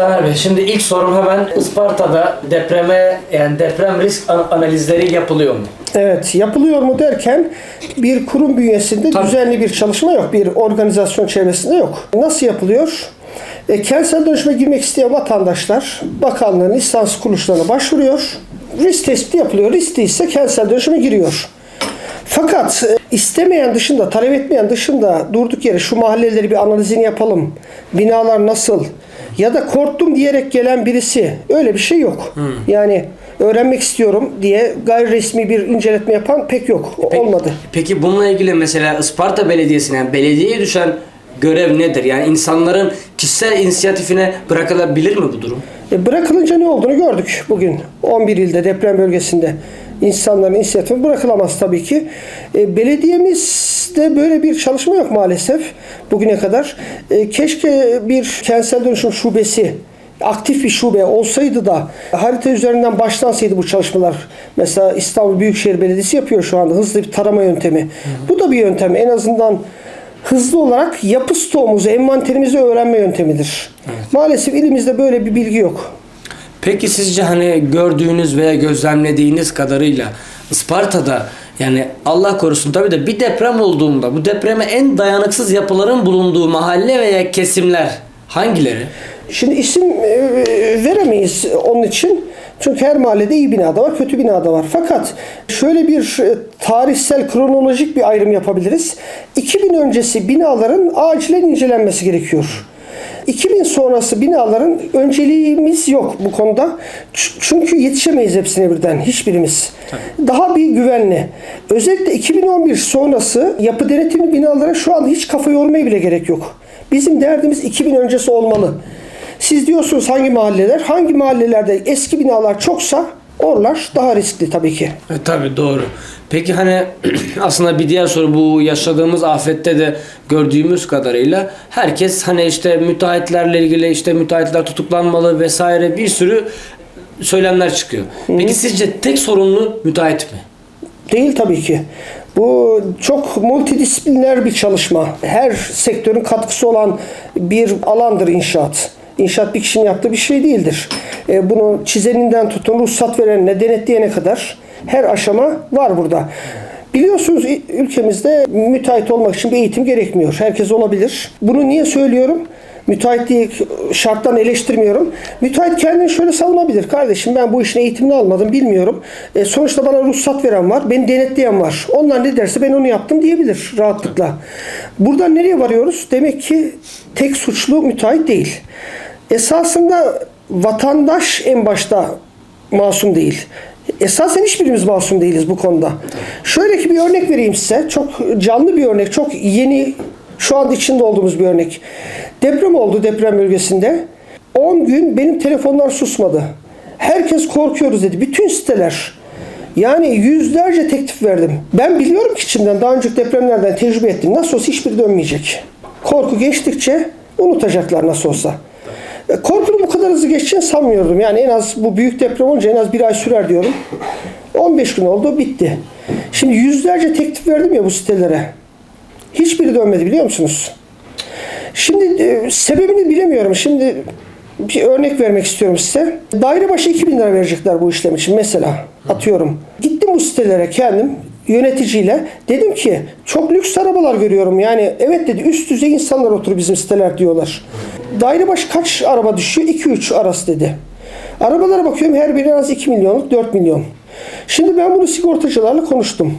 Taner Bey, şimdi ilk sorum hemen Isparta'da depreme yani deprem risk an- analizleri yapılıyor mu? Evet, yapılıyor mu derken bir kurum bünyesinde Tabii. düzenli bir çalışma yok. Bir organizasyon çevresinde yok. Nasıl yapılıyor? E, kentsel dönüşüme girmek isteyen vatandaşlar bakanlığın lisans kuruluşlarına başvuruyor. Risk tespiti yapılıyor. Riskli ise kentsel dönüşüme giriyor. Fakat e, istemeyen dışında, talep etmeyen dışında durduk yere şu mahalleleri bir analizini yapalım. Binalar nasıl? Ya da korktum diyerek gelen birisi öyle bir şey yok. Yani öğrenmek istiyorum diye gayri resmi bir inceletme yapan pek yok. Olmadı. Peki bununla ilgili mesela Isparta Belediyesi'ne, yani belediyeye düşen görev nedir? Yani insanların kişisel inisiyatifine bırakılabilir mi bu durum? E, bırakılınca ne olduğunu gördük bugün. 11 ilde deprem bölgesinde insanların inisiyatifi bırakılamaz tabii ki. E, belediyemizde böyle bir çalışma yok maalesef bugüne kadar. E, keşke bir kentsel dönüşüm şubesi aktif bir şube olsaydı da harita üzerinden başlansaydı bu çalışmalar. Mesela İstanbul Büyükşehir Belediyesi yapıyor şu anda hızlı bir tarama yöntemi. Bu da bir yöntem. En azından hızlı olarak yapı stoğumuzu, envanterimizi öğrenme yöntemidir. Maalesef elimizde böyle bir bilgi yok. Peki sizce hani gördüğünüz veya gözlemlediğiniz kadarıyla Isparta'da yani Allah korusun tabii de bir deprem olduğunda bu depreme en dayanıksız yapıların bulunduğu mahalle veya kesimler hangileri? Şimdi isim e, veremeyiz onun için. Çünkü her mahallede iyi binada var, kötü binada var. Fakat şöyle bir e, tarihsel, kronolojik bir ayrım yapabiliriz. 2000 öncesi binaların acilen incelenmesi gerekiyor. 2000 sonrası binaların önceliğimiz yok bu konuda. Çünkü yetişemeyiz hepsine birden hiçbirimiz. Daha bir güvenli. Özellikle 2011 sonrası yapı denetimli binalara şu anda hiç kafa yormaya bile gerek yok. Bizim derdimiz 2000 öncesi olmalı. Siz diyorsunuz hangi mahalleler? Hangi mahallelerde eski binalar çoksa oralar daha riskli tabii ki. E, tabii doğru. Peki hani aslında bir diğer soru bu yaşadığımız afette de gördüğümüz kadarıyla herkes hani işte müteahhitlerle ilgili işte müteahhitler tutuklanmalı vesaire bir sürü söylemler çıkıyor. Peki sizce tek sorumlu müteahhit mi? Değil tabii ki. Bu çok multidisipliner bir çalışma. Her sektörün katkısı olan bir alandır inşaat. İnşaat bir kişinin yaptığı bir şey değildir. E, bunu çizeninden tutun, ruhsat verenine, denetleyene kadar her aşama var burada. Biliyorsunuz ülkemizde müteahhit olmak için bir eğitim gerekmiyor. Herkes olabilir. Bunu niye söylüyorum? Müteahhitliği şarttan eleştirmiyorum. Müteahhit kendini şöyle savunabilir. Kardeşim ben bu işin eğitimini almadım bilmiyorum. E, sonuçta bana ruhsat veren var. Beni denetleyen var. Onlar ne derse ben onu yaptım diyebilir rahatlıkla. Buradan nereye varıyoruz? Demek ki tek suçlu müteahhit değil. Esasında vatandaş en başta masum değil. Esasen hiçbirimiz masum değiliz bu konuda. Şöyle ki bir örnek vereyim size. Çok canlı bir örnek. Çok yeni şu anda içinde olduğumuz bir örnek. Deprem oldu deprem bölgesinde. 10 gün benim telefonlar susmadı. Herkes korkuyoruz dedi. Bütün siteler. Yani yüzlerce teklif verdim. Ben biliyorum ki içimden daha önceki depremlerden tecrübe ettim. Nasıl olsa hiçbiri dönmeyecek. Korku geçtikçe unutacaklar nasıl olsa. E, Korkunun kadar hızlı geçeceğini sanmıyordum. Yani en az bu büyük deprem olunca en az bir ay sürer diyorum. 15 gün oldu bitti. Şimdi yüzlerce teklif verdim ya bu sitelere. Hiçbiri dönmedi biliyor musunuz? Şimdi e, sebebini bilemiyorum. Şimdi bir örnek vermek istiyorum size. Daire başı 2000 lira verecekler bu işlem için mesela. Atıyorum. Gittim bu sitelere kendim yöneticiyle. Dedim ki çok lüks arabalar görüyorum. Yani evet dedi üst düzey insanlar oturuyor bizim siteler diyorlar. Daire başı kaç araba düşüyor? 2-3 arası dedi. Arabalara bakıyorum her biri az 2 milyonluk 4 milyon. Şimdi ben bunu sigortacılarla konuştum.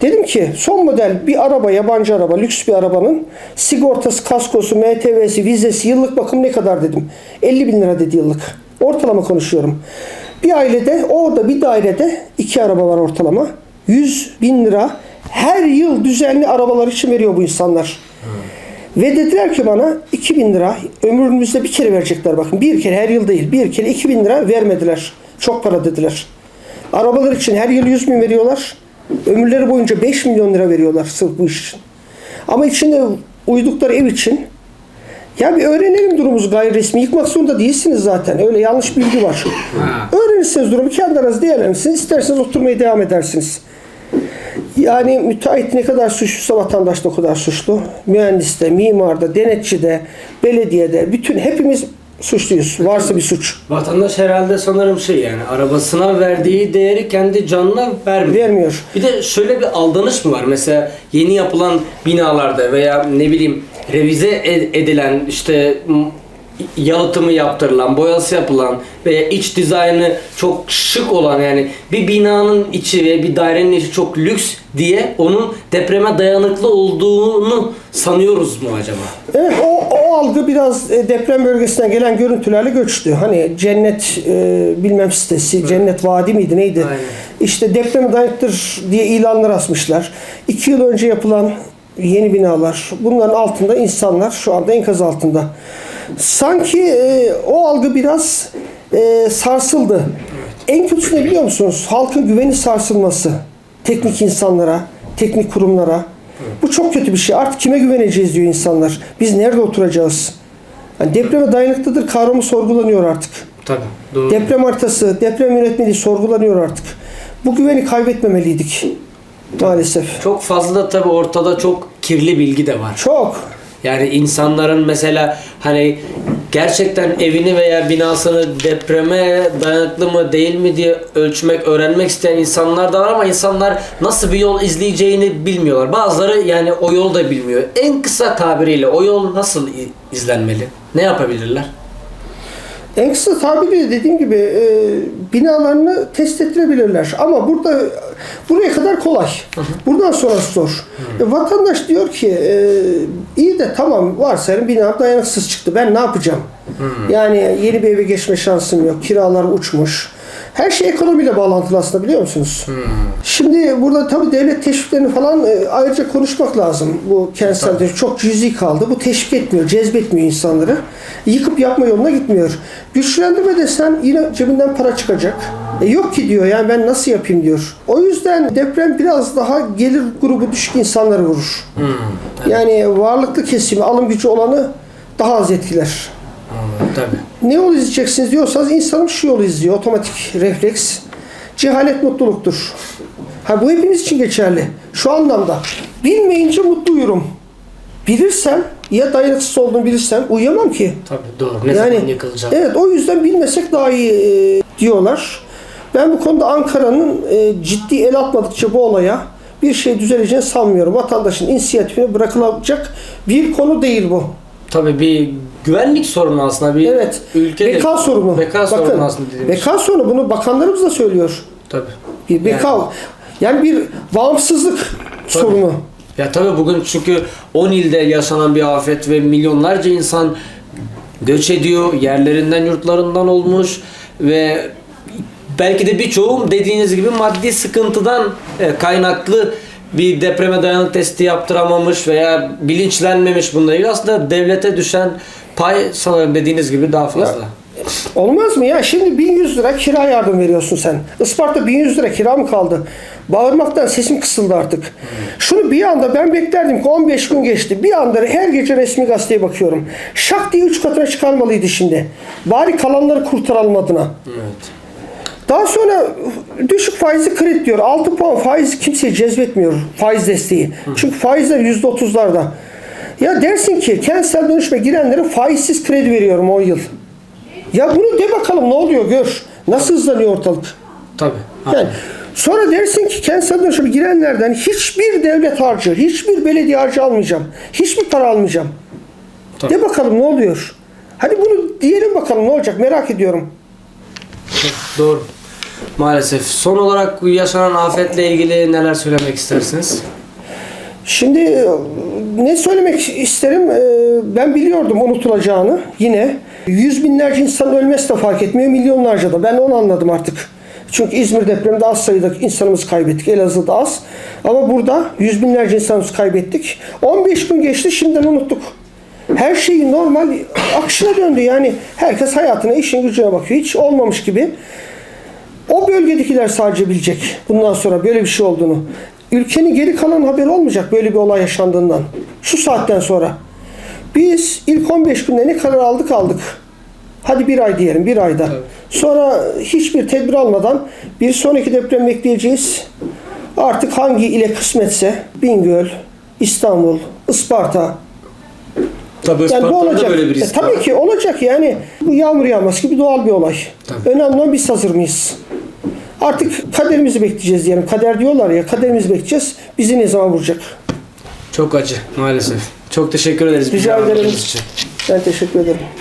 Dedim ki son model bir araba, yabancı araba, lüks bir arabanın sigortası, kaskosu, MTV'si, vizesi, yıllık bakım ne kadar dedim. 50 bin lira dedi yıllık. Ortalama konuşuyorum. Bir ailede, orada bir dairede iki araba var ortalama. 100 bin lira her yıl düzenli arabalar için veriyor bu insanlar. Ve dediler ki bana 2000 lira ömrünüzde bir kere verecekler bakın. Bir kere her yıl değil. Bir kere 2000 lira vermediler. Çok para dediler. Arabalar için her yıl 100 bin veriyorlar. Ömürleri boyunca 5 milyon lira veriyorlar sırf bu iş için. Ama içinde uydukları ev için ya bir öğrenelim durumumuzu gayri resmi. Yıkmak zorunda değilsiniz zaten. Öyle yanlış bilgi var. Öğrenirseniz durumu kendi aranızda değerlendirirsiniz. İsterseniz oturmaya devam edersiniz. Yani müteahhit ne kadar suçluysa vatandaş da o kadar suçlu. Mühendiste, mimarda, denetçide, belediyede, bütün hepimiz Suçluyuz. Varsa bir suç. Vatandaş herhalde sanırım şey yani arabasına verdiği değeri kendi canına vermiyor. Vermiyor. Bir de şöyle bir aldanış mı var? Mesela yeni yapılan binalarda veya ne bileyim revize ed- edilen işte yalıtımı yaptırılan, boyası yapılan veya iç dizaynı çok şık olan yani bir binanın içi ve bir dairenin içi çok lüks diye onun depreme dayanıklı olduğunu sanıyoruz mu acaba? Evet o, o algı biraz e, deprem bölgesinden gelen görüntülerle göçtü. Hani cennet e, bilmem sitesi, cennet vadi miydi neydi? Aynen. İşte depreme dayanıktır diye ilanlar asmışlar. İki yıl önce yapılan yeni binalar. Bunların altında insanlar şu anda enkaz altında. Sanki e, o algı biraz e, sarsıldı. En kötüsü ne biliyor musunuz? Halkın güveni sarsılması. Teknik insanlara, teknik kurumlara. Bu çok kötü bir şey. Artık kime güveneceğiz diyor insanlar. Biz nerede oturacağız? Yani depreme dayanıklıdır kavramı sorgulanıyor artık. Tabii. Doğru. Deprem haritası, deprem yönetmeliği sorgulanıyor artık. Bu güveni kaybetmemeliydik. Maalesef. çok fazla da tabii ortada çok kirli bilgi de var. Çok. Yani insanların mesela hani gerçekten evini veya binasını depreme dayanıklı mı değil mi diye ölçmek, öğrenmek isteyen insanlar da var ama insanlar nasıl bir yol izleyeceğini bilmiyorlar. Bazıları yani o yolu da bilmiyor. En kısa tabiriyle o yol nasıl izlenmeli? Ne yapabilirler? En kısa tabiriyle dediğim gibi e, binalarını test ettirebilirler. Ama burada buraya kadar kolay. Buradan sonrası zor. E, vatandaş diyor ki e, tamam varsayalım bina dayanıksız çıktı. Ben ne yapacağım? Yani yeni bir eve geçme şansım yok. Kiralar uçmuş. Her şey ekonomiyle bağlantılı aslında biliyor musunuz? Şimdi burada tabii devlet teşviklerini falan e, ayrıca konuşmak lazım. Bu kentsel dönüşüm çok cüzi kaldı. Bu teşvik etmiyor, cezbetmiyor insanları. Yıkıp yapma yoluna gitmiyor. Güçlendirme desen yine cebinden para çıkacak. E yok ki diyor yani ben nasıl yapayım diyor. O yüzden deprem biraz daha gelir grubu düşük insanları vurur. Yani varlıklı kesimi, alım gücü olanı daha az etkiler. Tabii. Ne yol izleyeceksiniz diyorsanız insanım şu yolu izliyor. Otomatik refleks. Cehalet mutluluktur. Ha bu hepimiz için geçerli. Şu anlamda. Bilmeyince mutlu uyurum. Bilirsem ya dayanıksız olduğunu bilirsem uyuyamam ki. Tabii doğru. Ne zaman yıkılacak? Evet o yüzden bilmesek daha iyi e, diyorlar. Ben bu konuda Ankara'nın e, ciddi el atmadıkça bu olaya bir şey düzeleceğini sanmıyorum. Vatandaşın inisiyatifine bırakılacak bir konu değil bu. Tabii bir güvenlik sorunu aslında bir Evet. ülkede. beka sorunu. Beka sorunu Bakın, aslında dediğimiz. Beka sorunu bunu bakanlarımız da söylüyor. Tabii. Bir beka yani, bir bağımsızlık sorunu. Ya tabii bugün çünkü 10 ilde yaşanan bir afet ve milyonlarca insan göç ediyor, yerlerinden yurtlarından olmuş ve belki de birçoğu dediğiniz gibi maddi sıkıntıdan e, kaynaklı bir depreme dayanıklı testi yaptıramamış veya bilinçlenmemiş bununla ilgili. Aslında devlete düşen pay sanırım dediğiniz gibi daha fazla. Olmaz mı ya? Şimdi 1100 lira kira yardım veriyorsun sen. Isparta 1100 lira kira mı kaldı? Bağırmaktan sesim kısıldı artık. Şunu bir anda ben beklerdim ki 15 gün geçti. Bir anda her gece resmi gazeteye bakıyorum. Şak diye 3 katına çıkarmalıydı şimdi. Bari kalanları kurtaralım adına. Evet. Daha sonra düşük faizli kredi diyor. 6 puan faiz kimseyi cezbetmiyor. Faiz desteği. Çünkü faizler %30'larda. Ya dersin ki kentsel dönüşme girenlere faizsiz kredi veriyorum 10 yıl. Ya bunu de bakalım ne oluyor gör. Nasıl hızlanıyor ortalık. Tabii. Yani sonra dersin ki kentsel dönüşüme girenlerden hiçbir devlet harcı, hiçbir belediye harcı almayacağım. Hiçbir para almayacağım. Tabii. De bakalım ne oluyor. Hadi bunu diyelim bakalım ne olacak merak ediyorum. Doğru. Maalesef. Son olarak yaşanan afetle ilgili neler söylemek istersiniz? Şimdi ne söylemek isterim? E, Ben biliyordum unutulacağını yine. Yüz binlerce insan ölmesi de fark etmiyor, milyonlarca da. Ben onu anladım artık. Çünkü İzmir depreminde az sayıda insanımız kaybettik. Elazığ'da az. Ama burada yüz binlerce insanımız kaybettik. 15 gün geçti, şimdiden unuttuk. Her şey normal akışına döndü. Yani herkes hayatına, işin gücüne bakıyor. Hiç olmamış gibi. O bölgedekiler sadece bilecek bundan sonra böyle bir şey olduğunu. Ülkenin geri kalan haberi olmayacak böyle bir olay yaşandığından. Şu saatten sonra. Biz ilk 15 günde ne karar aldık aldık. Hadi bir ay diyelim bir ayda. Sonra hiçbir tedbir almadan bir sonraki deprem bekleyeceğiz. Artık hangi ile kısmetse Bingöl, İstanbul, Isparta Tabii yani bu Isparta'da olacak. böyle bir E, risk tabii var. ki olacak yani. Bu yağmur yağması gibi doğal bir olay. Tabii. Önemli olan biz hazır mıyız? Artık kaderimizi bekleyeceğiz diyelim. Kader diyorlar ya kaderimizi bekleyeceğiz. Bizi ne zaman vuracak? Çok acı maalesef. Çok teşekkür ederiz. Rica ederim. için. Ben teşekkür ederim.